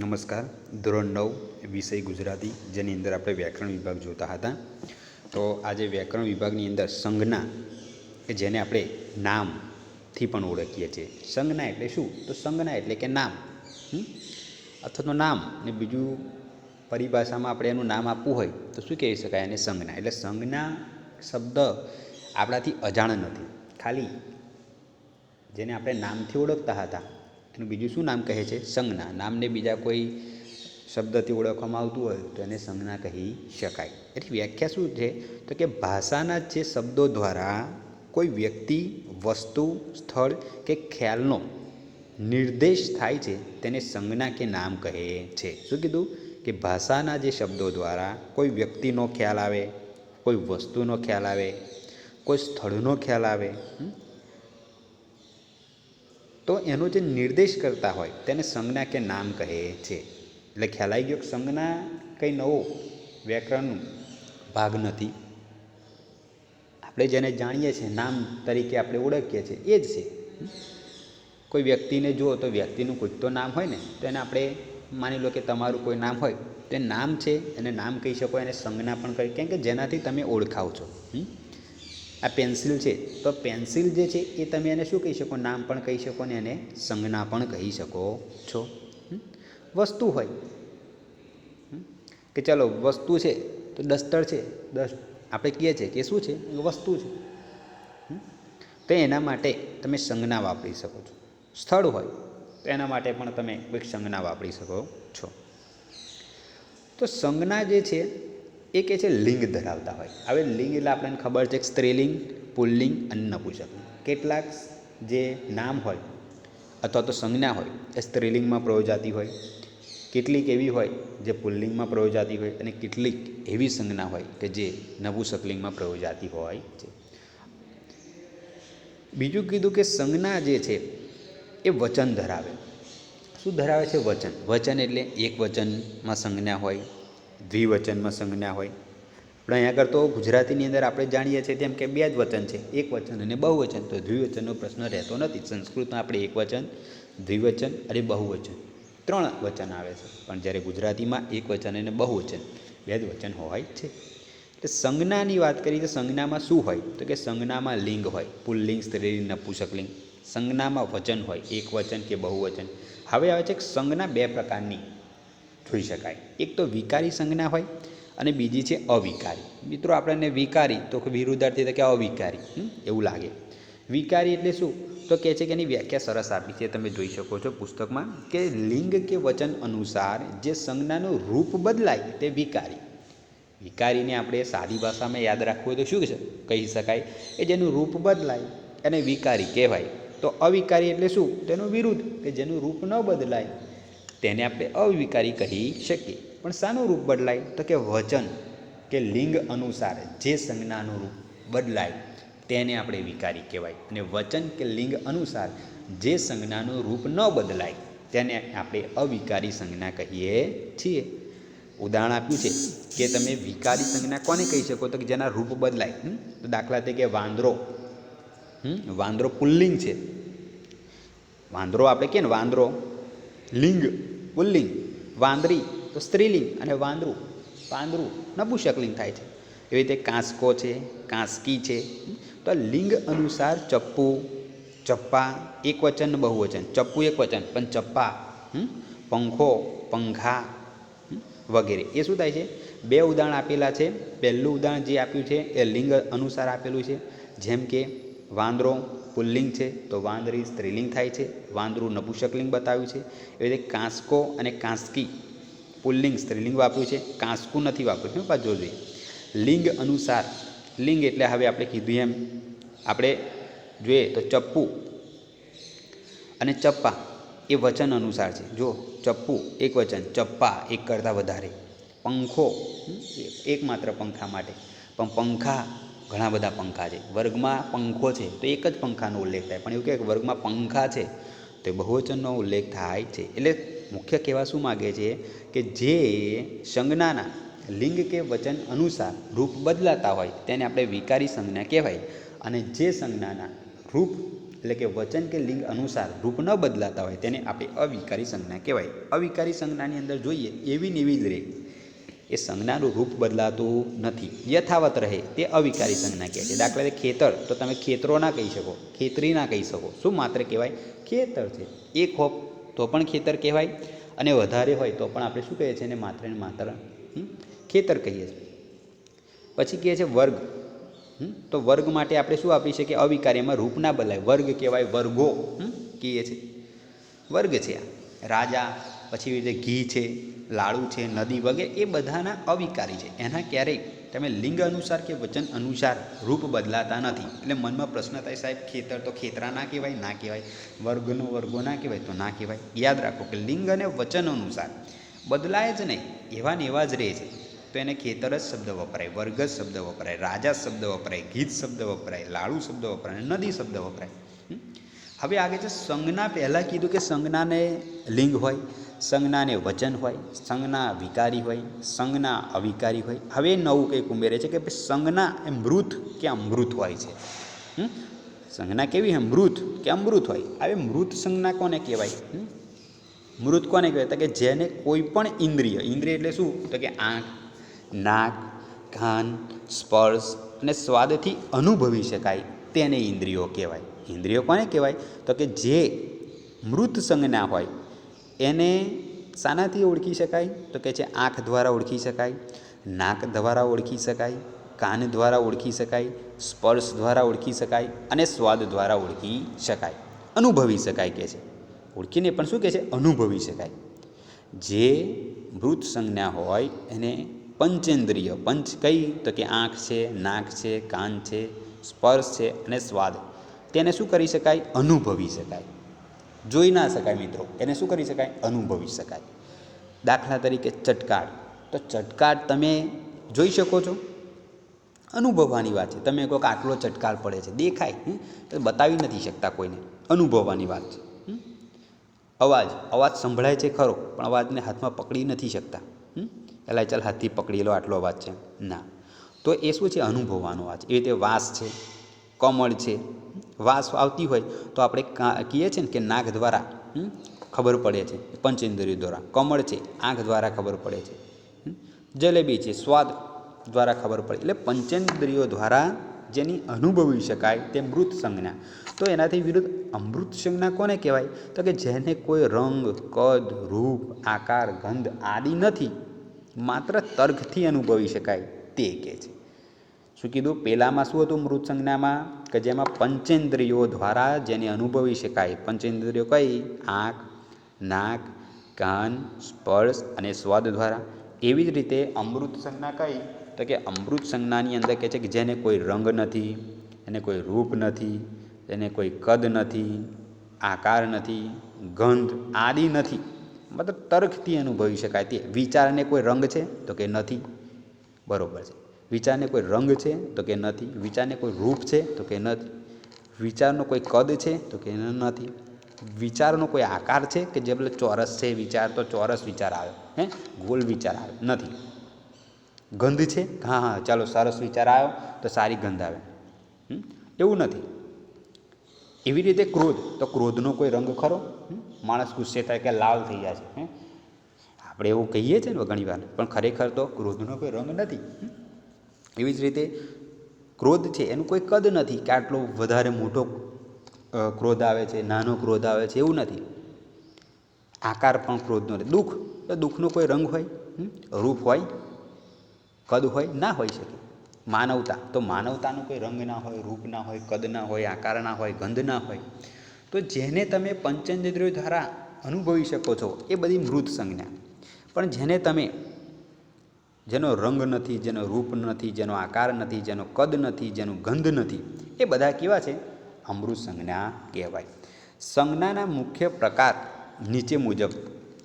નમસ્કાર. ધોરણ નવ, વિષય ગુજરાતી, જેની અંદર આપણે વ્યાકરણ વિભાગ જોતા હતા. તો આજે વ્યાકરણ વિભાગની અંદર સંજ્ઞા, કે જેને આપણે નામથી પણ ઓળખીએ છીએ. સંજ્ઞા એટલે શું? તો સંજ્ઞા એટલે કે નામ? અથવા તો નામ ને બીજું પરિભાષામાં આપણે એનું નામ આપવું હોય, તો શું કહી શકાય એને સંજ્ઞા? એટલે સંજ્ઞા શબ્દ આપણાથી અજાણ નથી. ખાલી જેને આપણે નામથી ઓળખતા હતા એનું બીજું શું નામ કહે છે? સંજ્ઞા. નામને બીજા કોઈ શબ્દથી ઓળખવામાં આવતું હોય તો એને સંજ્ઞા કહી શકાય. એની વ્યાખ્યા શું છે? તો કે ભાષાના જે શબ્દો દ્વારા કોઈ વ્યક્તિ, વસ્તુ, સ્થળ કે ખ્યાલનો નિર્દેશ થાય છે, તેને સંજ્ઞા કે નામ કહે છે. શું કીધું? કે ભાષાના જે શબ્દો દ્વારા કોઈ વ્યક્તિનો ખ્યાલ આવે, કોઈ વસ્તુનો ખ્યાલ આવે, કોઈ સ્થળનો ખ્યાલ આવે? તો એનો જે નિર્દેશ કરતા હોય તેને સંજ્ઞા કે નામ કહે છે. એટલે ખ્યાલ આવી ગયો કે સંજ્ઞા કંઈ નવો વ્યાકરણનું ભાગ નથી. આપણે જેને જાણીએ છીએ, નામ તરીકે આપણે ઓળખીએ છીએ, એ જ છે. કોઈ વ્યક્તિને જુઓ તો વ્યક્તિનું કોઈ તો નામ હોય ને, તો એને આપણે માની લો કે તમારું કોઈ નામ હોય, તો એ નામ છે, એને નામ કહી શકો, એને સંજ્ઞા પણ કહી, કેમ કે જેનાથી તમે ઓળખાવ છો? આ પેન્સિલ છે. તો પેન્સિલ જે છે એ તમે એને શું કહી શકો? નામ પણ કહી શકો ને એને સંજ્ઞા પણ કહી શકો છો. વસ્તુ હોય. કે ચલો, વસ્તુ છે તો દસ્તર છે. દસ આપણે કહીએ છીએ કે શું છે? વસ્તુ છે. તો એના માટે તમે સંજ્ઞા વાપરી શકો છો. સ્થળ હોય, તો એના માટે પણ તમે કોઈક સંજ્ઞા વાપરી શકો છો. તો સંજ્ઞા જે છે એ કે છે લિંગ ધરાવતા હોય. હવે લિંગ એટલે આપણને ખબર છે સ્ત્રીલિંગ, પુલ્લિંગ અને નપુંસક. કેટલાક જે નામ હોય અથવા તો સંજ્ઞા હોય એ સ્ત્રીલિંગમાં પ્રયોજાતી હોય. કેટલીક એવી હોય જે પુલ્લિંગમાં પ્રયોજાતી હોય અને કેટલીક એવી સંજ્ઞા હોય કે જે નપુંસકલિંગમાં પ્રયોજાતી હોય છે. બીજું કીધું કે સંજ્ઞા જે છે એ વચન ધરાવે. શું ધરાવે છે વચન? વચન એટલે એક વચનમાં સંજ્ઞા હોય દ્વિવચનમાં સંજ્ઞા હોય. પણ અહીંયા આગળ તો ગુજરાતીની અંદર આપણે જાણીએ છીએ તેમ કે બે જ વચન છે. એક વચન અને બહુવચન. તો દ્વિવચનનો પ્રશ્ન રહેતો નથી. સંસ્કૃતમાં આપણે એક વચન, દ્વિવચન અને બહુવચન. ત્રણ વચન આવે છે. પણ જ્યારે ગુજરાતીમાં એક વચન અને બહુવચન, બે જ વચન હોય છે. એટલે સંજ્ઞાની વાત કરીએ તો સંજ્ઞામાં શું હોય? તો કે સંજ્ઞામાં લિંગ હોય. પુલ્લિંગ, સ્ત્રીલિંગ નપુંસકલિંગ સંજ્ઞામાં વચન હોય. એક વચન કે બહુવચન. હવે આવે છે સંજ્ઞા બે પ્રકારની. જોઈ શકાય. એક તો વિકારી સંજ્ઞા હોય અને બીજી છે અવિકારી. મિત્રો આપણને વિકારી તો વિરુદ્ધાર્થી તો કે અવિકારી. એવું લાગે. વિકારી એટલે શું? તો કહે છે કે એની વ્યાખ્યા સરસ આપી છે, તમે જોઈ શકો છો પુસ્તકમાં કે લિંગ કે વચન અનુસાર જે સંજ્ઞાનું રૂપ બદલાય તે વિકારી. વિકારીને આપણે સાદી ભાષામાં યાદ રાખવું હોય તો શું છે કહી શકાય કે જેનું રૂપ બદલાય એને વિકારી કહેવાય. તો અવિકારી એટલે શું? તેનું વિરુદ્ધ. કે જેનું રૂપ ન બદલાય તેને આપણે અવિકારી કહી શકીએ. પણ શાનું રૂપ બદલાય તો કે વચન, કે લિંગ અનુસાર જે સંજ્ઞાનું રૂપ બદલાય તેને આપણે વિકારી કહેવાય. અને વચન કે લિંગ અનુસાર જે સંજ્ઞાનું રૂપ ન બદલાય તેને આપણે અવિકારી સંજ્ઞા કહીએ છીએ. ઉદાહરણ આપ્યું છે કે તમે વિકારી સંજ્ઞા કોને કહી શકો? તો કે જેના રૂપ બદલાય? તો દાખલા તરીકે વાંદરો? વાંદરો પુલ્લિંગ છે. વાંદરો આપણે કે ને, વાંદરો. લિંગ. પુલ્લિંગ, વાંદરી, તો સ્ત્રીલિંગ અને વાંદરું. વાંદરું નપુંસકલિંગ થાય છે. એવી રીતે કાંસકો છે, કાંસકી છે. તો લિંગ અનુસાર ચપ્પુ, ચપ્પા, એકવચન, બહુવચન. ચપ્પુ એકવચન, પણ ચપ્પા? પંખો, પંખા વગેરે. એ શું થાય છે? બે ઉદાહરણ આપેલા છે. પહેલું ઉદાહરણ જે આપ્યું છે, એ લિંગ અનુસાર આપેલું છે. જેમ કે વાંદરો પુલ્લિંગ છે, તો વાંદરી સ્ત્રીલિંગ થાય છે. વાંદરું નપુંસકલિંગ બતાવ્યું છે. એવી રીતે કાંસકો અને કાંસકી પુલ્લિંગ સ્ત્રીલિંગ વાપર્યું છે. કાંસકું નથી વાપર્યું છે જોઈએ લિંગ અનુસાર, લિંગ એટલે હવે આપણે કીધું એમ, આપણે જોઈએ તો ચપ્પુ અને ચપ્પા એ વચન અનુસાર છે. જો ચપ્પુ એક વચન, ચપ્પા એક કરતાં વધારે, પંખો એકમાત્ર પંખા માટે. પણ પંખા ઘણા બધા પંખા છે. વર્ગમાં પંખો છે તો એક જ પંખાનો ઉલ્લેખ થાય. પણ એવું કહે કે વર્ગમાં પંખા છે તો બહુવચનનો ઉલ્લેખ થાય છે. એટલે મુખ્ય કહેવા શું માગે છે કે જે સંજ્ઞાના લિંગ કે વચન અનુસાર રૂપ બદલાતા હોય તેને આપણે વિકારી સંજ્ઞા કહેવાય. અને જે સંજ્ઞાના રૂપ એટલે કે વચન કે લિંગ અનુસાર રૂપ ન બદલાતા હોય તેને આપણે અવિકારી સંજ્ઞા કહેવાય. અવિકારી સંજ્ઞાની અંદર જોઈએ એવી ને એવી જ રહે એ સંજ્ઞાનું રૂપ બદલાતું નથી. યથાવત રહે તે અવિકારી સંજ્ઞા કહે છે. દાખલા તરીકે ખેતર, તો તમે ખેતરો ના કહી શકો, ખેતરી ના કહી શકો. શું માત્ર કહેવાય? ખેતર છે. એક હોપ તો પણ ખેતર કહેવાય અને વધારે હોય તો પણ આપણે શું કહીએ છીએ એને માત્ર ને માત્ર ખેતર કહીએ છીએ. પછી કહે છે વર્ગ. તો વર્ગ માટે આપણે શું આપી શકીએ? અવિકારી એમાં રૂપ ના બદલાય. વર્ગ કહેવાય વર્ગો કહીએ છીએ. વર્ગ છે આ. રાજા, પછી રીતે ઘી છે. લાડુ છે, નદી વગેરે એ બધાના અવિકારી છે. એના ક્યારેય તમે લિંગ અનુસાર કે વચન અનુસાર રૂપ બદલાતા નથી. એટલે મનમાં પ્રશ્ન થાય, સાહેબ, ખેતર તો ખેતરા ના કહેવાય ના કહેવાય. વર્ગનો વર્ગો ના કહેવાય તો ના કહેવાય. યાદ રાખો કે લિંગ અને વચન અનુસાર બદલાય જ નહીં. એવા ને એવા જ રહે છે. તો એને ખેતર જ શબ્દ વપરાય, વર્ગ જ શબ્દ વપરાય, રાજા શબ્દ વપરાય, ગીત શબ્દ વપરાય, લાડુ શબ્દ વપરાય નદી શબ્દ વપરાય? હવે આગળ છે સંજ્ઞા પહેલાં કીધું કે સંજ્ઞાને લિંગ હોય, સંજ્ઞાને વચન હોય, સંજ્ઞા વિકારી હોય, સંજ્ઞા અવિકારી હોય. હવે નવું કંઈક ઉમેરે છે કે સંજ્ઞા એ મૃત કે અમૃત હોય છે. સંજ્ઞા કેવી હોય મૃત કે અમૃત હોય. હવે મૃત સંજ્ઞા કોને કહેવાય? મૃત કોને કહેવાય? તો કે જેને કોઈ પણ ઇન્દ્રિય ઇન્દ્રિય એટલે શું? તો કે આંખ, નાક, કાન, સ્પર્શ અને સ્વાદથી અનુભવી શકાય. તેને ઇન્દ્રિયો કહેવાય. ઇન્દ્રિયો કોને કહેવાય? તો કે જે મૃત સંજ્ઞા હોય, એને શાનાથી ઓળખી શકાય? તો કે છે આંખ દ્વારા ઓળખી શકાય, નાક દ્વારા ઓળખી શકાય, કાન દ્વારા ઓળખી શકાય, સ્પર્શ દ્વારા ઓળખી શકાય અને સ્વાદ દ્વારા ઓળખી શકાય. અનુભવી શકાય કે છે. ઓળખીને પણ શું કહે છે? અનુભવી શકાય. જે મૃત સંજ્ઞા હોય, એને પંચેન્દ્રિય, પંચ કઈ? તો કે આંખ છે, નાક છે, કાન છે, સ્પર્શ છે અને સ્વાદ. તેને શું કરી શકાય? અનુભવી શકાય. જોઈ ના શકાય મિત્રો. એને શું કરી શકાય? અનુભવી શકાય. દાખલા તરીકે ચટકાર તો ચટકાર તમે જોઈ શકો છો. અનુભવવાની વાત છે. તમે કોઈક આટલો ચટકાર પડે છે. દેખાય તો બતાવી નથી શકતા કોઈને. અનુભવવાની વાત છે? અવાજ. અવાજ સંભળાય છે ખરો, પણ અવાજને હાથમાં પકડી નથી શકતા? એટલે ચાલ હાથથી પકડી લો આટલો અવાજ છે. ના. તો એ શું છે? અનુભવવાનો અવાજ એ રીતે વાસ છે, કમળ છે વાસ આવતી હોય તો આપણે કહીએ છીએ ને કે નાક દ્વારા ખબર પડે છે. પંચેન્દ્રિય દ્વારા. કમળ છે, આંખ દ્વારા ખબર પડે છે. જલેબી છે, સ્વાદ દ્વારા ખબર પડે. એટલે પંચેન્દ્રિયો દ્વારા જેની અનુભવી શકાય તે મૃત સંજ્ઞા. તો એનાથી વિરુદ્ધ અમૃત સંજ્ઞા કોને કહેવાય? તો કે જેને કોઈ રંગ, કદ, રૂપ, આકાર, ગંધ આદિ નથી, માત્ર તર્કથી અનુભવી શકાય તે કહે છે. શું કીધું? પહેલાંમાં શું હતું મૃત સંજ્ઞામાં કે જેમાં પંચેન્દ્રિયો દ્વારા જેને અનુભવી શકાય. પંચેન્દ્રિયો કઈ? આંખ, નાક, કાન, સ્પર્શ અને સ્વાદ દ્વારા. એવી જ રીતે અમૃત સંજ્ઞા કઈ? તો કે અમૃત સંજ્ઞાની અંદર કહે છે કે જેને કોઈ રંગ નથી, એને કોઈ રૂપ નથી, એને કોઈ કદ નથી, આકાર નથી, ગંધ આદિ નથી. મતલબ તર્કથી અનુભવી શકાય તે. વિચારને કોઈ રંગ છે તો કે નથી. બરાબર છે. વિચારને કોઈ રંગ છે તો કે નથી. વિચારને કોઈ રૂપ છે તો કે નથી. વિચારનો કોઈ કદ છે તો કે નથી. વિચારનો કોઈ આકાર છે કે જે પેલો ચોરસ છે વિચાર તો ચોરસ વિચાર આવે. હે? ગોલ વિચાર આવે. નથી. ગંધ છે? હા હા, ચાલો સરસ વિચાર આવ્યો તો સારી ગંધ આવે? એવું નથી. એવી રીતે ક્રોધ. તો ક્રોધનો કોઈ રંગ ખરો? માણસ ગુસ્સે થાય કે લાલ થઈ જાય છે. આપણે એવું કહીએ છીએ ને ઘણી વાર. પણ ખરેખર તો ક્રોધનો કોઈ રંગ નથી? એવી જ રીતે ક્રોધ છે, એનું કોઈ કદ નથી કે આટલો વધારે મોટો ક્રોધ આવે છે, નાનો ક્રોધ આવે છે, એવું નથી. આકાર પણ ક્રોધનો દુઃખ, તો દુઃખનો કોઈ રંગ હોય? રૂપ હોય, કદ હોય, ના હોઈ શકે. માનવતા, તો માનવતાનો કોઈ રંગ ના હોય, રૂપ ના હોય, કદ ના હોય, આકાર ના હોય, ગંધ ના હોય. તો જેને તમે પંચેન્દ્રિયો દ્વારા અનુભવી શકો છો, એ બધી મૃત સંજ્ઞા. પણ જેને તમે જેનો રંગ નથી, જેનો રૂપ નથી, જેનો આકાર નથી, જેનો કદ નથી, જેનું ગંધ નથી, એ બધા કેવા છે? અમૃત સંજ્ઞા કહેવાય. સંજ્ઞાના મુખ્ય પ્રકાર નીચે મુજબ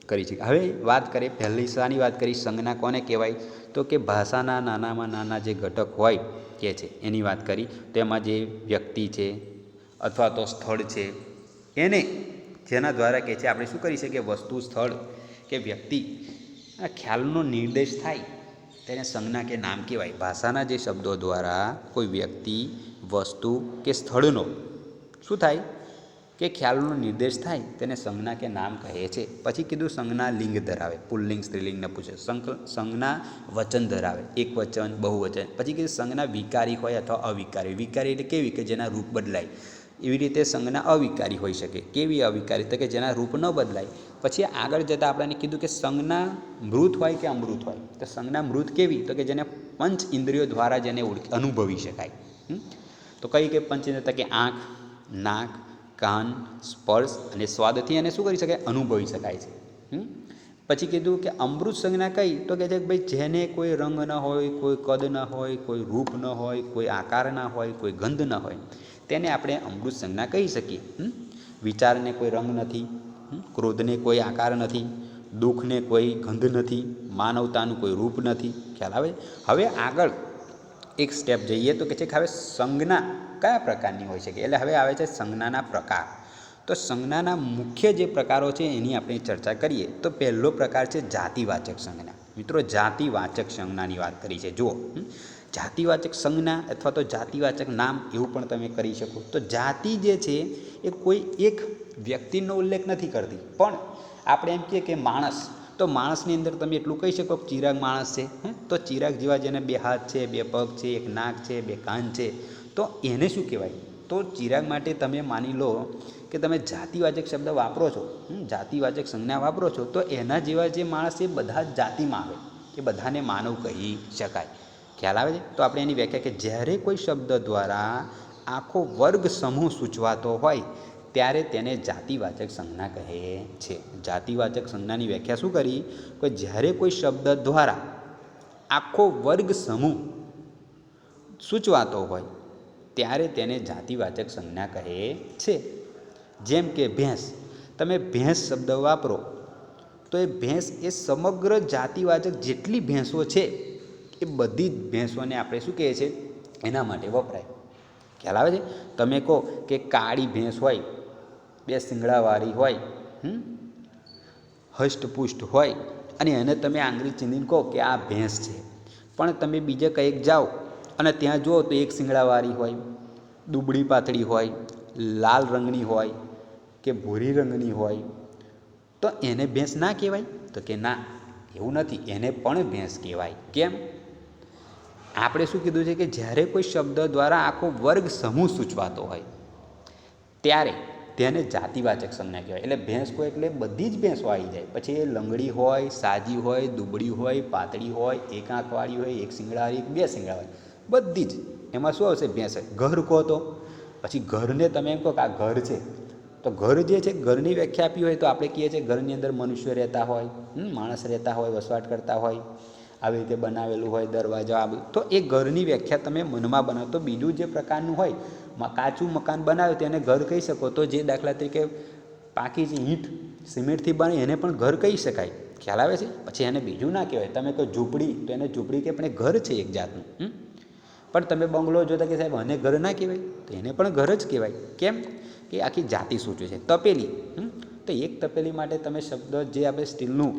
કરી છે. હવે વાત કરીએ, પહેલી શાની વાત કરી સંજ્ઞા કોને કહેવાય? તો કે ભાષાના નાનામાં નાના જે ઘટક હોય, કે છે, એની વાત કરી. તો એમાં જે વ્યક્તિ છે, અથવા તો સ્થળ છે, એને જેના દ્વારા કે છે, આપણે શું કરી શકીએ? વસ્તુ, સ્થળ કે વ્યક્તિ. આ ખ્યાલનો નિર્દેશ થાય. તેને સંજ્ઞા કે નામ કહેવાય. ભાષાના જે શબ્દો દ્વારા કોઈ વ્યક્તિ, વસ્તુ કે સ્થળનો શું થાય? કે ખ્યાલનો નિર્દેશ થાય, તેને સંજ્ઞા કે નામ કહે છે. પછી કીધું સંજ્ઞા લિંગ ધરાવે. પુલ્લિંગ સ્ત્રીલિંગ ને પૂછે. સંક સંજ્ઞા વચન ધરાવે. એક વચન બહુવચન પછી કીધું સંજ્ઞા વિકારી હોય અથવા અવિકારી. વિકારી એટલે કેવી? કે જેના રૂપ બદલાય. એવી રીતે સંજ્ઞા અવિકારી હોઈ શકે. કેવી અવિકારી? તો કે જેના રૂપ ન બદલાય. પછી આગળ જતાં આપણને કીધું કે સંજ્ઞા મૃત હોય કે અમૃત હોય? તો સંજ્ઞા મૃત કેવી? તો કે જેને પંચ ઇન્દ્રિયો દ્વારા જેને ઓળખી, અનુભવી શકાય. તો કઈ કે પંચ ઇન્દ્રિય? કે આંખ, નાક, કાન, સ્પર્શ અને સ્વાદથી એને શું કરી શકાય? અનુભવી શકાય છે. પછી કીધું કે અમૃત સંજ્ઞા કઈ? તો કે છે કે ભાઈ જેને કોઈ રંગ ન હોય, કોઈ કદ ન હોય, કોઈ રૂપ ન હોય, કોઈ આકાર ના હોય, કોઈ ગંધ ન હોય, તેને આપણે અમૃત સંજ્ઞા કહી શકીએ. વિચારને કોઈ રંગ નથી? ક્રોધને કોઈ આકાર નથી, દુઃખને કોઈ ગંધ નથી, માનવતાનું કોઈ રૂપ નથી. ખ્યાલ આવે? હવે આગળ એક સ્ટેપ જઈએ તો કે છે કે હવે સંજ્ઞા કયા પ્રકારની હોઈ શકે એટલે હવે આવે છે સંજ્ઞાના પ્રકાર. તો સંજ્ઞાના મુખ્ય જે પ્રકારો છે એની આપણે ચર્ચા કરીએ. તો પહેલો પ્રકાર છે જાતિવાચક સંજ્ઞા. મિત્રો, જાતિવાચક સંજ્ઞાની વાત કરી છે. જુઓ જાતિવાચક સંજ્ઞા અથવા તો જાતિવાચક નામ એવું પણ તમે કરી શકો. તો જાતિ જે છે એ કોઈ એક વ્યક્તિનો ઉલ્લેખ નથી કરતી. પણ આપણે એમ કહીએ કે માણસ, તો માણસની અંદર તમે એટલું કહી શકો કે ચિરાગ માણસ છે, હે? તો ચિરાગ જેવા જેને બે હાથ છે, બે પગ છે, એક નાક છે, બે કાન છે, તો એને શું કહેવાય? તો ચિરાગ માટે તમે માની લો કે તમે જાતિવાચક શબ્દ વાપરો છો જાતિવાચક સંજ્ઞા વાપરો છો, તો એના જેવા જે માણસ એ બધા જ જાતિમાં આવે એ બધાને માનવ કહી શકાય. ખ્યાલ આવે છે? તો આપણે એની વ્યાખ્યા કે જ્યારે કોઈ શબ્દ દ્વારા આખો વર્ગ સમૂહ સૂચવાતો હોય ત્યારે તેને જાતિવાચક સંજ્ઞા કહે છે. જાતિવાચક સંજ્ઞાની વ્યાખ્યા શું કરી? કે જ્યારે કોઈ શબ્દ દ્વારા આખો વર્ગ સમૂહ સૂચવાતો હોય, ત્યારે તેને જાતિવાચક સંજ્ઞા કહે છે. જેમ કે ભેંસ. તમે ભેંસ શબ્દ વાપરો, તો એ ભેંસ એ સમગ્ર જાતિવાચક જેટલી ભેંસો છે, એ બધી જ ભેંસોને આપણે શું કહીએ છીએ એના માટે વપરાય. ખ્યાલ આવે છે? તમે કહો કે કાળી ભેંસ હોય બે શિંગડાવાળી હોય? હષ્ટપુષ્ટ હોય, અને એને તમે આંગળી ચીંધીને કહો કે આ ભેંસ છે. પણ તમે બીજે કંઈક જાઓ અને ત્યાં જુઓ તો એક શિંગડાવાળી હોય, દુબળી પાતળી હોય, લાલ રંગની હોય કે ભૂરી રંગની હોય, તો એને ભેંસ ના કહેવાય? તો કે ના, એવું નથી, એને પણ ભેંસ કહેવાય. કેમ? આપણે શું કીધું છે કે જ્યારે કોઈ શબ્દ દ્વારા આખો વર્ગ સમૂહ સૂચવાતો હોય, ત્યારે તેને જાતિવાચક સંજ્ઞા કહેવાય. એટલે ભેંસ કોઈ એટલે બધી જ ભેંસો આવી જાય. પછી એ લંગડી હોય, સાજી હોય, દુબળી હોય, પાતળી હોય, એક આંખવાળી હોય, એક શિંગડાવાળી બે સિંગડાવાળી બધી જ. એમાં શું આવશે? ભેંસ ઘર કહો તો. પછી ઘરને તમે એમ કહો કે આ ઘર છે. તો ઘર જે છે, ઘરની વ્યાખ્યા આપી હોય તો આપણે કહીએ છીએ ઘરની અંદર મનુષ્ય રહેતા હોય માણસ રહેતા હોય, વસવાટ કરતા હોય, આવી રીતે બનાવેલું હોય, દરવાજા, આ તો એ ઘરની વ્યાખ્યા તમે મનમાં બનાવો. તો બીજું જે પ્રકારનું હોય કાચું મકાન બનાવ્યું તેને ઘર કહી શકો. તો જે દાખલા તરીકે પાકી જે ઈંટ સિમેન્ટથી બને એને પણ ઘર કહી શકાય. ખ્યાલ આવે છે? પછી એને બીજું ના કહેવાય. તમે કહો ઝૂંપડી, તો એને ઝૂંપડી કે પણ ઘર છે એક જાતનું? પણ તમે બંગલો જોતા કે સાહેબ અને ઘર ના કહેવાય? તો એને પણ ઘર જ કહેવાય. કેમ? કે આખી જાતિ સૂચવે છે. તપેલી તો એક તપેલી માટે તમે શબ્દ જે આપણે સ્ટીલનું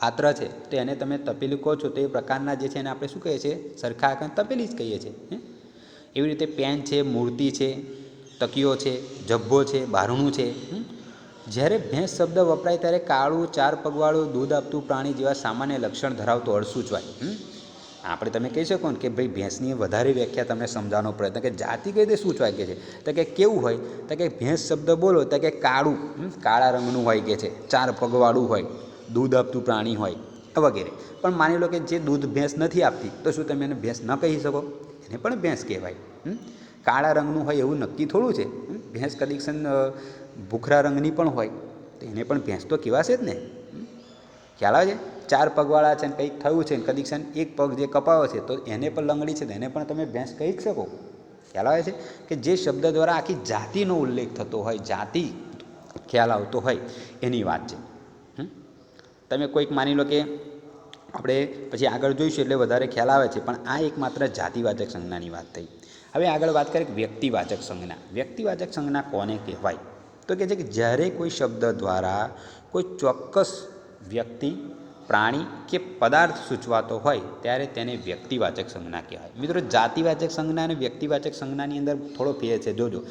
પાત્ર છે, તો એને તમે તપેલી કહો છો, તો એ પ્રકારના જે છે એને આપણે શું કહીએ છીએ? સરખા આકાર તપેલી જ કહીએ છીએ? એવી રીતે પેન છે, મૂર્તિ છે તકીઓ છે, જબ્બો છે, બારણું છે જ્યારે ભેંસ શબ્દ વપરાય ત્યારે કાળું, ચાર પગવાળું દૂધ આપતું પ્રાણી જેવા સામાન્ય લક્ષણ ધરાવતો અર્થ સૂચવાય? આપણે તમે કહી શકો ને કે ભાઈ ભેંસની વધારે વ્યાખ્યા તમને સમજાવવાનો પ્રયત્ન કે જાતિ કઈ રીતે સૂચવાય કે છે? તો કે કેવું હોય? તો કે ભેંસ શબ્દ બોલો, તો કે કાળું કાળા રંગનું હોય કે છે, ચાર પગવાળું હોય, દૂધ આપતું પ્રાણી હોય વગેરે. પણ માની લો કે જે દૂધ ભેંસ નથી આપતી, તો શું તમે એને ભેંસ ન કહી શકો? એને પણ ભેંસ કહેવાય. કાળા રંગનું હોય એવું નક્કી થોડું છે. ભેંસ કદીક્ષણ ભૂખરા રંગની પણ હોય. તો એને પણ ભેંસ તો કહેવાશે જ ને. ખ્યાલ આવે છે? ચાર પગવાળા છે ને કંઈક થયું છે ને કદીક્ષણ એક પગ જે કપાયો છે, તો એને પણ લંગડી છે તો એને પણ તમે ભેંસ કહી શકો. ખ્યાલ આવે છે? કે જે શબ્દ દ્વારા આખી જાતિનો ઉલ્લેખ થતો હોય, જાતિ ખ્યાલ આવતો હોય, એની વાત છે? તમે કોઈક માની લો કે આપણે પછી આગળ જોઈશું એટલે વધારે ખ્યાલ આવે છે, પણ આ એક માત્ર જાતિવાચક સંજ્ઞાની વાત થઈ. હવે આગળ વાત કરીએ વ્યક્તિવાચક સંજ્ઞા. વ્યક્તિવાચક સંજ્ઞા કોને કહેવાય? તો કે છે કે જ્યારે કોઈ શબ્દ દ્વારા કોઈ ચોક્કસ વ્યક્તિ, પ્રાણી કે પદાર્થ સૂચવાતો હોય, ત્યારે તેને વ્યક્તિવાચક સંજ્ઞા કહેવાય. મિત્રો, જાતિવાચક સંજ્ઞા અને વ્યક્તિવાચક સંજ્ઞાની અંદર થોડો ફેર છે. જોજો.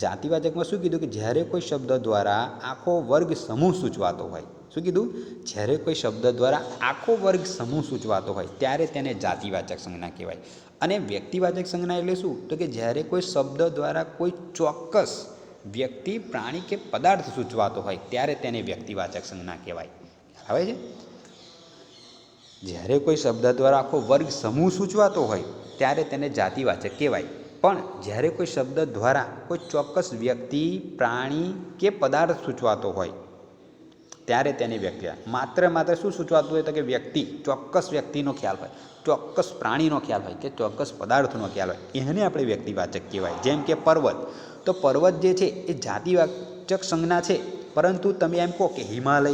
જાતિવાચકમાં શું કીધું કે જ્યારે કોઈ શબ્દ દ્વારા આખો વર્ગ સમૂહ સૂચવાતો હોય શું કીધું? જ્યારે કોઈ શબ્દ દ્વારા આખો વર્ગ સમૂહ સૂચવાતો હોય, ત્યારે તેને જાતિવાચક સંજ્ઞા કહેવાય. અને વ્યક્તિવાચક સંજ્ઞા એટલે શું? તો કે જ્યારે કોઈ શબ્દ દ્વારા કોઈ ચોક્કસ વ્યક્તિ, પ્રાણી કે પદાર્થ સૂચવાતો હોય, ત્યારે તેને વ્યક્તિવાચક સંજ્ઞા કહેવાય. આવે છે? જ્યારે કોઈ શબ્દ દ્વારા આખો વર્ગ સમૂહ સૂચવાતો હોય, ત્યારે તેને જાતિવાચક કહેવાય. પણ જ્યારે કોઈ શબ્દ દ્વારા કોઈ ચોક્કસ વ્યક્તિ, પ્રાણી કે પદાર્થ સૂચવાતો હોય ત્યારે તેની વ્યક્તિ માત્ર માત્ર શું સૂચવાતું હોય તો કે વ્યક્તિ, ચોક્કસ વ્યક્તિનો ખ્યાલ હોય, ચોક્કસ પ્રાણીનો ખ્યાલ હોય કે ચોક્કસ પદાર્થનો ખ્યાલ હોય, એને આપણે વ્યક્તિવાચક કહેવાય. જેમ કે પર્વત. તો પર્વત જે છે એ જાતિવાચક સંજ્ઞા છે, પરંતુ તમે એમ કહો કે હિમાલય,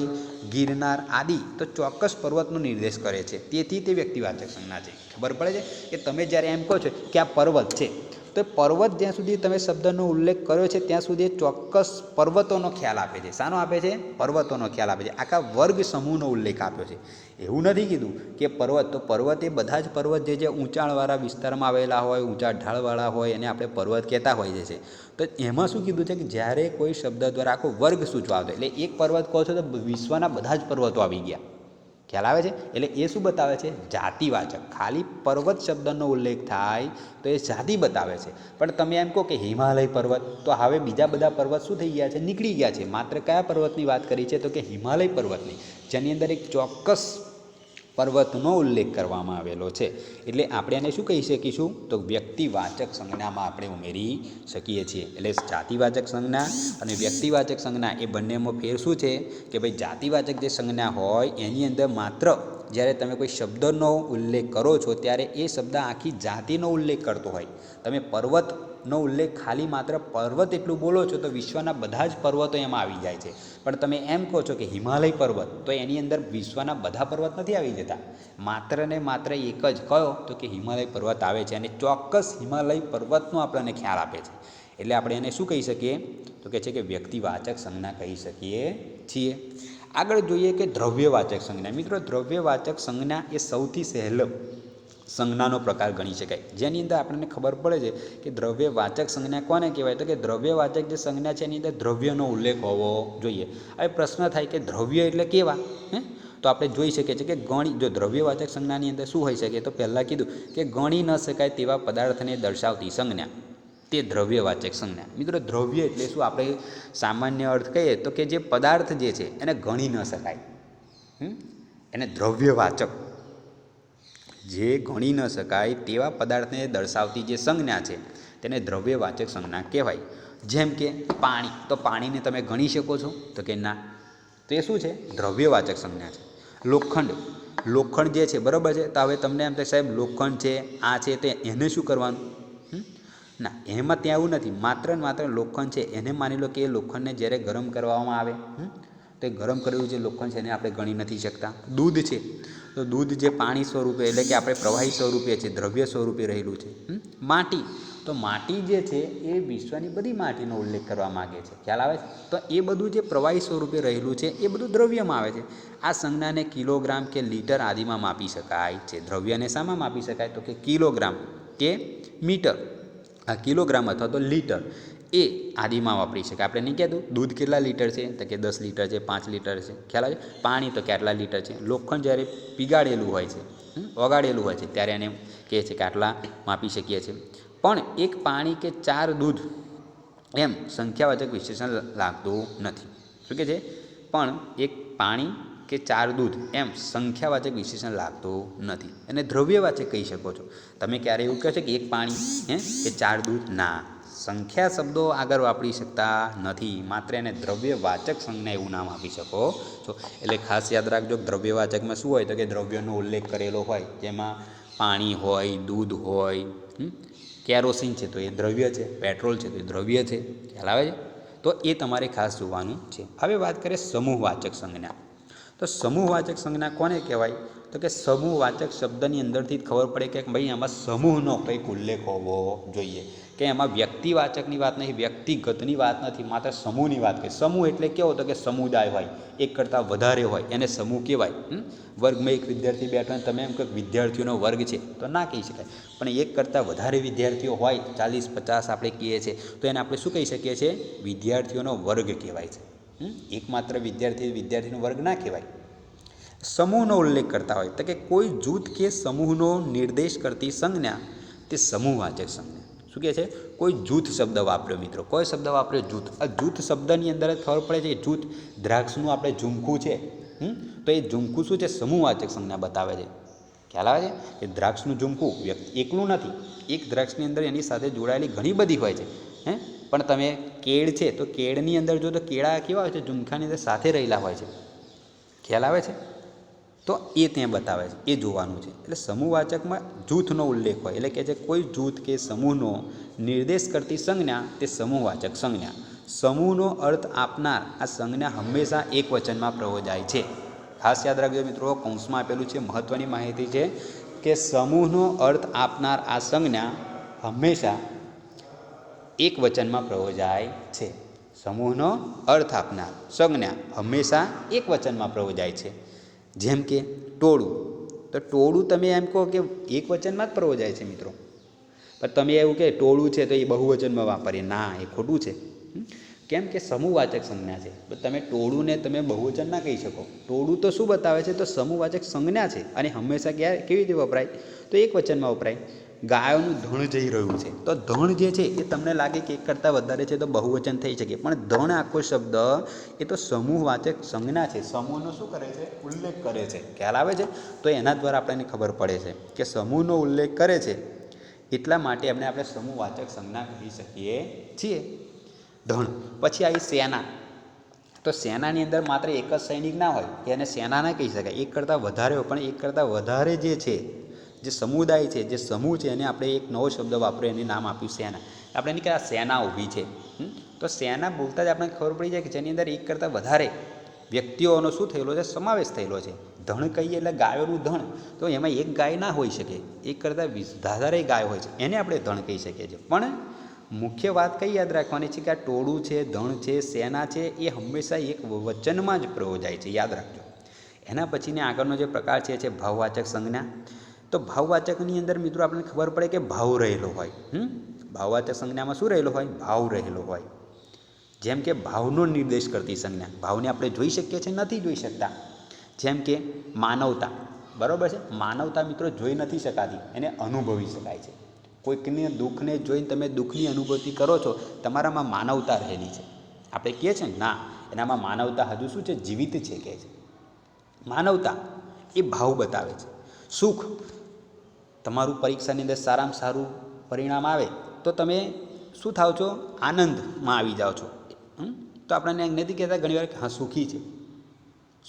ગિરનાર આદિ તો ચોક્કસ પર્વતનો નિર્દેશ કરે છે. તેથી તે વ્યક્તિવાચક સંજ્ઞા છે. ખબર પડે છે કે તમે જ્યારે એમ કહો છો કે આ પર્વત છે તો પર્વત જ્યાં સુધી તમે શબ્દનો ઉલ્લેખ કર્યો છે, ત્યાં સુધી ચોક્કસ પર્વતોનો ખ્યાલ આપે છે. શાનો આપે છે? પર્વતોનો ખ્યાલ આપે છે. આખા વર્ગ સમૂહનો ઉલ્લેખ આપ્યો છે. એવું નથી કીધું કે પર્વત, તો પર્વત એ બધા જ પર્વત જે જે ઊંચાણવાળા વિસ્તારમાં આવેલા હોય, ઊંચા ઢાળવાળા હોય, એને આપણે પર્વત કહેતા હોઈએ છીએ તો એમાં શું કીધું છે કે જ્યારે કોઈ શબ્દ દ્વારા આખો વર્ગ સૂચવાતો એટલે એક પર્વત કહો છો તો વિશ્વના બધા જ પર્વતો આવી ગયા. ખ્યાલ આવે છે? એટલે એ શું બતાવે છે? જાતિવાચક. ખાલી પર્વત શબ્દનો ઉલ્લેખ થાય તો એ જાતિ બતાવે છે. પણ તમે એમ કહો કે હિમાલય પર્વત, તો હવે બીજા બધા પર્વત શું થઈ ગયા છે? નીકળી ગયા છે. માત્ર કયા પર્વતની વાત કરી છે? તો કે હિમાલય પર્વતની. જેની અંદર એક ચોક્કસ પર્વતનો ઉલ્લેખ કરવામાં આવેલો છે. એટલે આપણે એને શું કહી શકીશું? તો વ્યક્તિવાચક સંજ્ઞામાં આપણે ઉમેરી શકીએ છીએ. એટલે જાતિવાચક સંજ્ઞા અને વ્યક્તિવાચક સંજ્ઞા એ બંનેમાં ફેર શું છે? કે ભાઈ જાતિવાચક જે સંજ્ઞા હોય, એની અંદર માત્ર જ્યારે તમે કોઈ શબ્દનો ઉલ્લેખ કરો છો, ત્યારે એ શબ્દ આખી જાતિનો ઉલ્લેખ કરતો હોય. તમે પર્વતનો ઉલ્લેખ ખાલી માત્ર પર્વત એટલું બોલો છો, તો વિશ્વના બધા જ પર્વતો એમાં આવી જાય છે. પણ તમે એમ કહો છો કે હિમાલય પર્વત, તો એની અંદર વિશ્વના બધા પર્વત નથી આવી જતા. માત્ર ને માત્ર એક જ કયો? તો કે હિમાલય પર્વત આવે છે. અને ચોક્કસ હિમાલય પર્વતનો આપણને ખ્યાલ આપે છે. એટલે આપણે એને શું કહી શકીએ? તો કે છે કે વ્યક્તિવાચક સંજ્ઞા કહી શકીએ છીએ. આગળ જોઈએ કે દ્રવ્યવાચક સંજ્ઞા. મિત્રો, દ્રવ્યવાચક સંજ્ઞા એ સૌથી સહેલો સંજ્ઞાનો પ્રકાર ગણી શકાય. જેની અંદર આપણને ખબર પડે છે કે દ્રવ્યવાચક સંજ્ઞા કોને કહેવાય? તો કે દ્રવ્યવાચક જે સંજ્ઞા છે એની અંદર દ્રવ્યનો ઉલ્લેખ હોવો જોઈએ. હવે પ્રશ્ન થાય કે દ્રવ્ય એટલે કેવા? હે? તો આપણે જોઈ શકીએ છીએ કે ગણી, જો દ્રવ્યવાચક સંજ્ઞાની અંદર શું હોઈ શકે? તો પહેલાં કીધું કે ગણી ન શકાય તેવા પદાર્થને દર્શાવતી સંજ્ઞા. તે દ્રવ્યવાચક સંજ્ઞા. મિત્રો, દ્રવ્ય એટલે શું? આપણે સામાન્ય અર્થ કહીએ તો કે જે પદાર્થ જે છે એને ગણી ન શકાય? એને દ્રવ્યવાચક જે ગણી ન શકાય તેવા પદાર્થને દર્શાવતી જે સંજ્ઞા છે, તેને દ્રવ્યવાચક સંજ્ઞા કહેવાય. જેમ કે પાણી, તો પાણીને તમે ગણી શકો છો? તો કે ના. તો એ શું છે? દ્રવ્યવાચક સંજ્ઞા છે. લોખંડ લોખંડ જે છે, બરાબર છે? તો હવે તમને એમ થાય, સાહેબ, લોખંડ છે, આ છે, તે એને શું કરવાનું? ના, એમાં ત્યાં એવું નથી. માત્ર ને માત્ર લોખંડ છે, એને માની લો કે એ લોખંડને જ્યારે ગરમ કરવામાં આવે? તો એ ગરમ કરેલું જે લોખંડ છે, એને આપણે ગણી નથી શકતા. દૂધ છે. તો દૂધ જે પાણી સ્વરૂપે, એટલે કે આપણે પ્રવાહી સ્વરૂપે છે, દ્રવ્ય સ્વરૂપે રહેલું છે માટી. તો માટી જે છે, એ વિશ્વની બધી માટીનો ઉલ્લેખ કરવા માગે છે. ખ્યાલ આવે છે? તો એ બધું જે પ્રવાહી સ્વરૂપે રહેલું છે, એ બધું દ્રવ્યમાં આવે છે. આ સંજ્ઞાને કિલોગ્રામ કે લીટર આદિમાં માપી શકાય છે. દ્રવ્યને શામાં માપી શકાય? તો કે કિલોગ્રામ કે મીટર. આ કિલોગ્રામ અથવા તો લીટર. એ આદિમાં વાપરી શકાય. આપણે નહીં કહેતું, દૂધ કેટલા લીટર છે? તો કે દસ લીટર છે, પાંચ લીટર છે. ખ્યાલ આવે? પાણી તો કેટલા લીટર છે? લોખંડ જ્યારે પીગાડેલું હોય છે ઓગાડેલું હોય છે, ત્યારે એને કહે છે કે આટલા માપી શકીએ છીએ. પણ એક પાણી કે ચાર દૂધ, એમ સંખ્યાવાચક વિશેષણ લાગતું નથી. શું કે છે? પણ એક પાણી કે ચાર દૂધ, એમ સંખ્યાવાચક વિશેષણ લાગતું નથી. અને દ્રવ્યવાચક કહી શકો છો. તમે ક્યારે એવું કહો છો કે એક પાણી, હે, કે ચાર દૂધ? ના. સંખ્યા શબ્દો આગળ વાપરી શકતા નથી. માત્ર એને દ્રવ્યવાચક સંજ્ઞા એવું નામ આપી શકો. છો એટલે ખાસ યાદ રાખજો દ્રવ્યવાચકમાં શું હોય તો કે દ્રવ્યનો ઉલ્લેખ કરેલો હોય, જેમાં પાણી હોય, દૂધ હોય? કેરોસીન છે તો એ દ્રવ્ય છે, પેટ્રોલ છે તો એ દ્રવ્ય છે, ખ્યાલ આવે છે? તો એ તમારે ખાસ જોવાનું છે. હવે વાત કરીએ સમૂહવાચક સંજ્ઞા. તો સમૂહવાચક સંજ્ઞા કોને કહેવાય? તો કે સમૂહવાચક શબ્દની અંદરથી જ ખબર પડે કે ભાઈ આમાં સમૂહનો કંઈક ઉલ્લેખ હોવો જોઈએ. કે એમાં વ્યક્તિવાચકની વાત નહીં વ્યક્તિગતની વાત નથી, માત્ર સમૂહની વાત કહે સમૂહ એટલે કેવો તો કે સમુદાય હોય, એક કરતાં વધારે હોય, એને સમૂહ કહેવાય. વર્ગમાં એક વિદ્યાર્થી બેઠો હોય તમે એમ કહો વિદ્યાર્થીઓનો વર્ગ છે, તો ના કહી શકાય. પણ એક કરતાં વધારે વિદ્યાર્થીઓ હોય, ચાલીસ, પચાસ આપણે કહીએ છીએ, તો એને આપણે શું કહી શકીએ છીએ? વિદ્યાર્થીઓનો વર્ગ કહેવાય છે. એકમાત્ર વિદ્યાર્થી વિદ્યાર્થીનો વર્ગ ના કહેવાય. સમૂહનો ઉલ્લેખ કરતા હોય, તો કે કોઈ જૂથ કે સમૂહનો નિર્દેશ કરતી સંજ્ઞા તે સમૂહવાચક સંજ્ઞા શું કહે છે? કોઈ જૂથ શબ્દ વાપર્યો મિત્રો. કોઈ શબ્દ વાપર્યો? જૂથ. આ જૂથ શબ્દની અંદર ખબર પડે છે કે જૂથ દ્રાક્ષનું આપણે ઝુમખું છે? તો એ ઝુમખું શું છે? સમૂહવાચક સંજ્ઞા બતાવે છે. ખ્યાલ આવે છે? કે દ્રાક્ષનું ઝુમખું વ્યક્તિ એકલું નથી. એક દ્રાક્ષની અંદર એની સાથે જોડાયેલી ઘણી બધી હોય છે. હે? પણ તમે કેળ છે, તો કેળની અંદર જો તો કેળા કેવા હોય છે? ઝુમખાની અંદર સાથે રહેલા હોય છે. ખ્યાલ આવે છે? તો એ ત્યાં બતાવે છે, એ જોવાનું છે. એટલે સમૂહવાચકમાં જૂથનો ઉલ્લેખ હોય, એટલે કે જે કોઈ જૂથ કે સમૂહનો નિર્દેશ કરતી સંજ્ઞા તે સમૂહવાચક સંજ્ઞા. સમૂહનો અર્થ આપનાર આ સંજ્ઞા હંમેશા એક વચનમાં પ્રયોજાય છે. ખાસ યાદ રાખજો મિત્રો, કૌંસમાં આપેલું છે મહત્ત્વની માહિતી છે કે સમૂહનો અર્થ આપનાર આ સંજ્ઞા હંમેશા એક વચનમાં પ્રયોજાય છે. સમૂહનો અર્થ આપનાર સંજ્ઞા હંમેશા એક વચનમાં પ્રયોજાય છે. જેમ કે ટોળું. તો ટોળું તમે એમ કહો કે એક વચનમાં જ પ્રયોજાય છે મિત્રો. પણ તમે એવું કે ટોળું છે તો એ બહુવચનમાં વાપરીએ. ના, એ ખોટું છે. કેમ કે સમૂહવાચક સંજ્ઞા છે. તમે ટોળુંને તમે બહુવચન ના કહી શકો. ટોળું તો શું બતાવે છે? તો સમૂહવાચક સંજ્ઞા છે. અને હંમેશા ક્યારે, કેવી રીતે વપરાય? તો એક વચનમાં વપરાય. ગાયોનું ધણ જઈ રહ્યું છે. તો ધણ જે છે એ તમને લાગે કે એક કરતાં વધારે છે તો બહુવચન થઈ શકે. પણ ધણ આખો શબ્દ એ તો સમૂહવાચક સંજ્ઞા છે. સમૂહનો શું કરે છે? ઉલ્લેખ કરે છે. ખ્યાલ આવે છે? તો એના દ્વારા આપણને ખબર પડે છે કે સમૂહનો ઉલ્લેખ કરે છે. એટલા માટે એમને આપણે સમૂહવાચક સંજ્ઞા કહી શકીએ છીએ. ધણ. પછી આવી સેના. તો સેનાની અંદર માત્ર એક જ સૈનિક ના હોય. એને સેના ના કહી શકાય. એક કરતાં વધારે હોય. પણ એક કરતાં વધારે જે છે જે સમુદાય છે, જે સમૂહ છે, એને આપણે એક નવો શબ્દ વાપર્યો એને નામ આપ્યું સેના. આપણે એની કે આ સેના ઊભી છે? તો સેના બોલતા જ આપણને ખબર પડી જાય કે જેની અંદર એક કરતાં વધારે વ્યક્તિઓનો શું થયેલો છે, સમાવેશ થયેલો છે. ધણ કહીએ એટલે ગાયોનું ધણ. તો એમાં એક ગાય ના હોઈ શકે. એક કરતાં વધારે ગાય હોય છે. એને આપણે ધણ કહી શકીએ છીએ. પણ મુખ્ય વાત કઈ યાદ રાખવાની છે કે આ ટોળું છે, ધણ છે, સેના છે, એ હંમેશા એક વચનમાં જ પ્રયોજાય છે. યાદ રાખજો. એના પછીને આગળનો જે પ્રકાર છે, એ છે ભાવવાચક સંજ્ઞા. તો ભાવવાચકની અંદર મિત્રો આપણને ખબર પડે કે ભાવ રહેલો હોય ભાવવાચક સંજ્ઞામાં શું રહેલો હોય? ભાવ રહેલો હોય. જેમ કે ભાવનો નિર્દેશ કરતી સંજ્ઞા. ભાવને આપણે જોઈ શકીએ છીએ, નથી જોઈ શકતા. જેમ કે માનવતા. બરાબર છે? માનવતા મિત્રો જોઈ નથી શકાતી, એને અનુભવી શકાય છે. કોઈકને દુઃખને જોઈને તમે દુઃખની અનુભૂતિ કરો છો, તમારામાં માનવતા રહેલી છે. આપણે કહીએ છીએ ને ના, એનામાં માનવતા હજુ શું છે? જીવિત છે, કહે છે. માનવતા એ ભાવ બતાવે છે. સુખ તમારું પરીક્ષાની અંદર સારામાં સારું પરિણામ આવે, તો તમે શું થાવ છો? આનંદમાં આવી જાઓ છો. તો આપણને નથી કહેતા ઘણીવાર વાર હા, સુખી છે.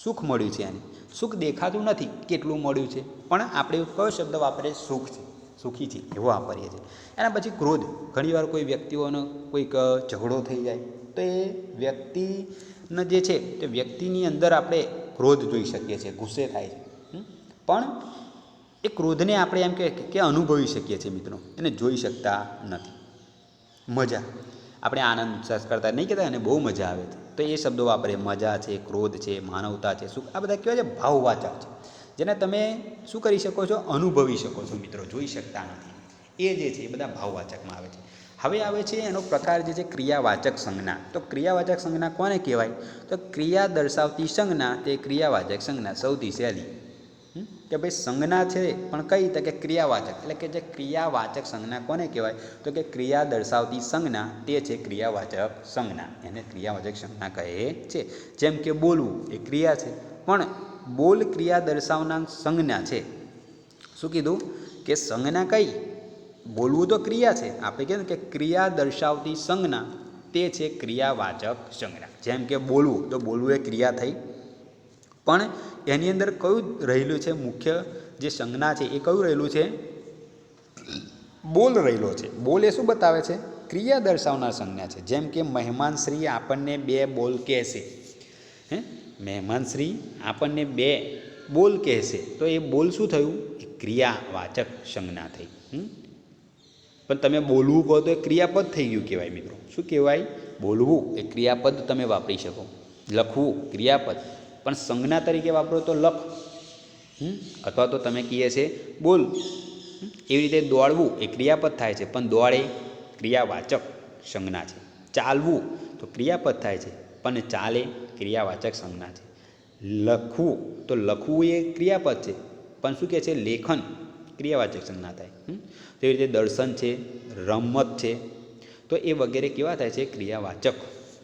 સુખ મળ્યું છે એને. સુખ દેખાતું નથી કેટલું મળ્યું છે, પણ આપણે કયો શબ્દ વાપરીએ? સુખ છે. સુખી છે. એવો વાપરીએ છીએ. એના પછી ક્રોધ. ઘણીવાર કોઈ વ્યક્તિઓનો કોઈક ઝઘડો થઈ જાય, તો એ વ્યક્તિનો જે છે, તે વ્યક્તિની અંદર આપણે ક્રોધ જોઈ શકીએ છીએ. ગુસ્સે થાય છે? પણ એ ક્રોધને આપણે એમ કે કે અનુભવી શકીએ છીએ મિત્રો. એને જોઈ શકતા નથી. મજા. આપણે આનંદ ઉત્સાહ કરતા નહીં કહેતા અને બહુ મજા આવે છે. તો એ શબ્દો વાપરે મજા છે, ક્રોધ છે, માનવતા છે, સુખ. આ બધા કહેવાય છે ભાવવાચક છે. જેને તમે શું કરી શકો છો? અનુભવી શકો છો મિત્રો. જોઈ શકતા નથી. એ જે છે, એ બધા ભાવવાચકમાં આવે છે. હવે આવે છે એનો પ્રકાર જે છે ક્રિયાવાચક સંજ્ઞા. તો ક્રિયાવાચક સંજ્ઞા કોને કહેવાય? તો ક્રિયા દર્શાવતી સંજ્ઞા તે ક્રિયાવાચક સંજ્ઞા સૌથી સહેલી? કે ભાઈ સંજ્ઞા છે, પણ કઈ તો કે ક્રિયાવાચક. એટલે કે જે ક્રિયાવાચક સંજ્ઞા કોને કહેવાય? તો કે ક્રિયા દર્શાવતી સંજ્ઞા, તે છે ક્રિયાવાચક સંજ્ઞા. એને ક્રિયાવાચક સંજ્ઞા કહે છે. જેમ કે બોલવું એ ક્રિયા છે. પણ બોલ ક્રિયા દર્શાવનાર સંજ્ઞા છે. શું કીધું? કે સંજ્ઞા કઈ? બોલવું તો ક્રિયા છે. આપણે કહીએ કે ક્રિયા દર્શાવતી સંજ્ઞા, તે છે ક્રિયાવાચક સંજ્ઞા. જેમ કે બોલવું, તો બોલવું એ ક્રિયા થઈ પણ એની અંદર કયું રહેલું છે? મુખ્ય જે સંજ્ઞા છે, એ કયું રહેલું છે? બોલ રહેલો છે. બોલ એ શું બતાવે છે? ક્રિયા દર્શાવનાર સંજ્ઞા છે. જેમ કે મહેમાન શ્રી આપણને બે બોલ કહેશે. હે? મહેમાન શ્રી આપણને બે બોલ કહેશે. તો એ બોલ શું થયું? એ ક્રિયાવાચક સંજ્ઞા થઈ? પણ તમે બોલવું કહો તો એ ક્રિયાપદ થઈ ગયું કહેવાય મિત્રો. શું કહેવાય? બોલવું એ ક્રિયાપદ તમે વાપરી શકો. લખવું ક્રિયાપદ. પણ સંજ્ઞા તરીકે વાપરો તો લખ? અથવા તો તમે કહીએ છે, બોલ. એવી રીતે દોડવું એ ક્રિયાપદ થાય છે, પણ દોડે ક્રિયાવાચક સંજ્ઞા છે. ચાલવું તો ક્રિયાપદ થાય છે, પણ ચાલે ક્રિયાવાચક સંજ્ઞા છે. લખવું તો લખવું એ ક્રિયાપદ છે, પણ શું કહે છે, લેખન ક્રિયાવાચક સંજ્ઞા થાય? તો એવી રીતે દર્શન છે, રમત છે, તો એ વગેરે કેવા થાય છે, ક્રિયાવાચક.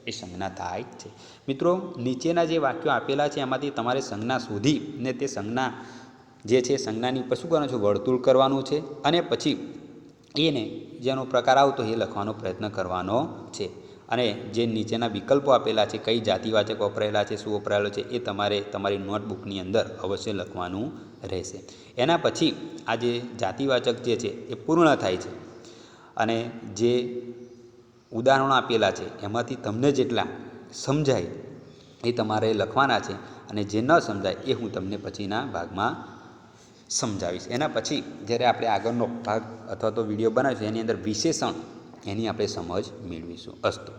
એ સંજ્ઞા થાય છે. મિત્રો, નીચેના જે વાક્યો આપેલા છે, એમાંથી તમારે સંજ્ઞા શોધી ને તે સંજ્ઞા જે છે, સંજ્ઞાની ઉપર શું કરવાનું છે? વર્તુળ કરવાનું છે અને પછી એને જેનો પ્રકાર આવતો એ લખવાનો પ્રયત્ન કરવાનો છે. અને જે નીચેના વિકલ્પો આપેલા છે, કઈ જાતિવાચક વપરાયેલા છે, શું વપરાયેલો છે, એ તમારે તમારી નોટબુકની અંદર અવશ્ય લખવાનું રહેશે. એના પછી આ જે જાતિવાચક જે છે, એ પૂર્ણ થાય છે. અને જે ઉદાહરણો આપેલા છે. એમાંથી તમને જેટલા સમજાય એ તમારે લખવાના છે અને જે ન સમજાય એ હું તમને પછીના ભાગમાં સમજાવીશ. એના પછી જ્યારે આપણે આગળનો ભાગ અથવા તો વીડિયો બનાવીશું, એની અંદર વિશેષણ એની આપણે સમજ મેળવીશું અસ્તુ.